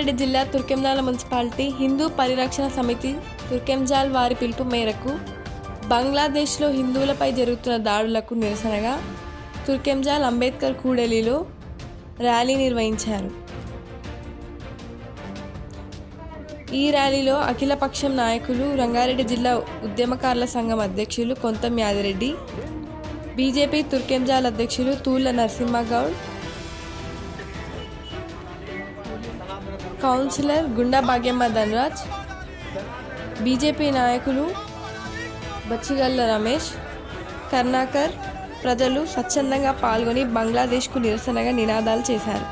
రంగారెడ్డి జిల్లా తుర్కెంజాల మున్సిపాలిటీ హిందూ పరిరక్షణ సమితి తుర్కెంజాల్ వారి పిలుపు మేరకు బంగ్లాదేశ్లో హిందువులపై జరుగుతున్న దాడులకు నిరసనగా తుర్కెంజాల్ అంబేద్కర్ కూడలిలో ర్యాలీ నిర్వహించారు. ఈ ర్యాలీలో అఖిలపక్షం నాయకులు రంగారెడ్డి జిల్లా ఉద్యమకారుల సంఘం అధ్యక్షులు కొంతం యాదిరెడ్డి బీజేపీ తుర్కెంజాల్ అధ్యక్షులు తూళ్ళ నరసింహగౌడ్ కౌన్సిలర్ గుండా భాగ్యమ్మ ధనరాజ్ బీజేపీ నాయకులు బచ్చిగల్ల రమేష్ కర్ణాకర్ ప్రజలు స్వచ్ఛందంగా పాల్గొని బంగ్లాదేశ్కు నిరసనగా నినాదాలు చేశారు.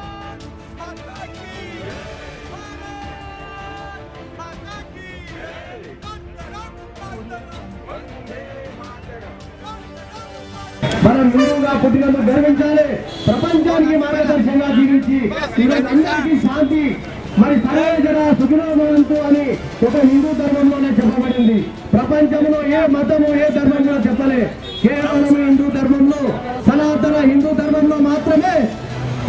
మనం హిందువుగా పుట్టినందుకు గర్వించాలి ప్రపంచానికి మార్గదర్శంగా జీవించి ఈరోజు అందరికీ శాంతి. మరి సరైన సుఖినోభవంతు అని ఒక హిందూ ధర్మంలోనే చెప్పబడింది. ప్రపంచంలో ఏ మతము ఏ ధర్మంలో చెప్పలే. కేవలం హిందూ ధర్మంలో సనాతన హిందూ ధర్మంలో మాత్రమే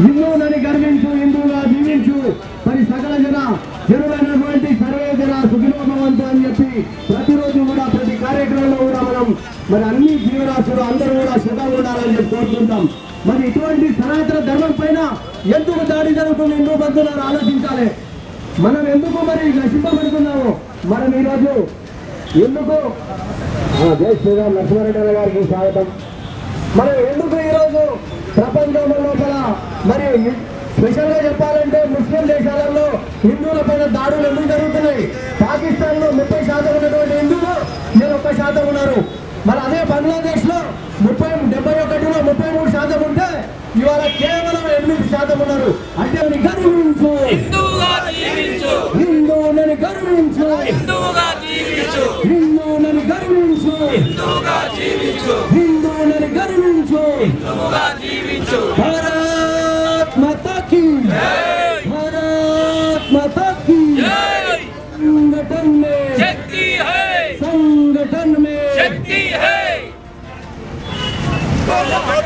హిందువులని గర్వించు హిందువుగా జీవించు. మరి సకల జన జనులైనటువంటి సర్వే జన సుఖినోభవంతు అని చెప్పి ప్రతి మరి అన్ని జీవరాశులు అందరూ కూడా సుఖంగా ఉండాలని చెప్పి కోరుకుంటాం. మరి ఇటువంటి సనాతన ధర్మం పైన ఎందుకు దాడి జరుగుతుంది? హిందూ పడుతున్నారు ఆలోచించాలి? మనం ఎందుకు మరి నశింపబడుతున్నాము? మనం ఈరోజు ఎందుకు? జై శ్రీరామ్ లక్ష్మారెడ్డి గారికి స్వాగతం. మనం ఎందుకు ఈరోజు ప్రపంచంలో లోపల మరి స్పెషల్గా చెప్పాలంటే ముస్లిం దేశాలలో హిందువుల పైన దాడులు ఎందుకు జరుగుతున్నాయి? పాకిస్తాన్లో ముప్పై శాతం ఉన్నటువంటి హిందువులు నేను ఒక్క శాతం ఉన్నారు. మరి అదే బంగ్లాదేశ్లో ముప్పై డెబ్బై ఒకటిలో ముప్పై మూడు శాతం ఉంటే ఇవాళ కేవలం ఎనిమిది శాతం ఉన్నారు. అంటే గర్వించు. హిందువులను గర్వించు. హిందువులను గర్వించు. హిందువులను గర్వించు. భారత్ మాతాకి భారత్ మాతాకి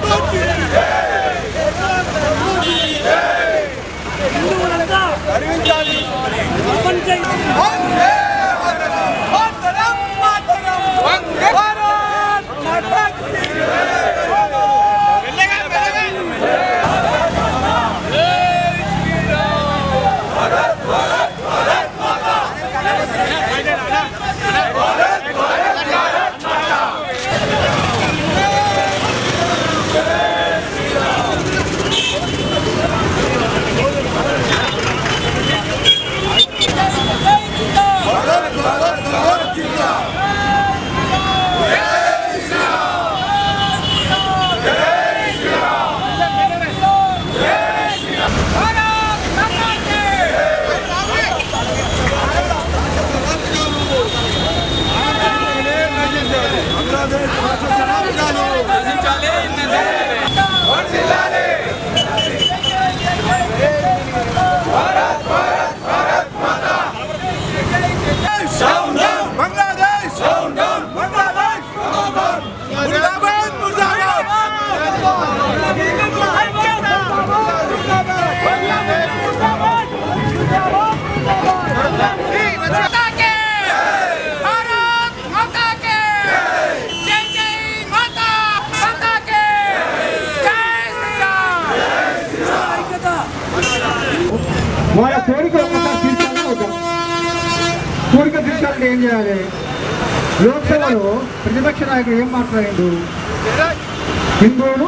Fuck you! తీర్చాలని కోరిక తీర్చాలంటే ఏం చేయాలి? లోక్సభలో ప్రతిపక్ష నాయకుడు ఏం మాట్లాడిండు? హిందువును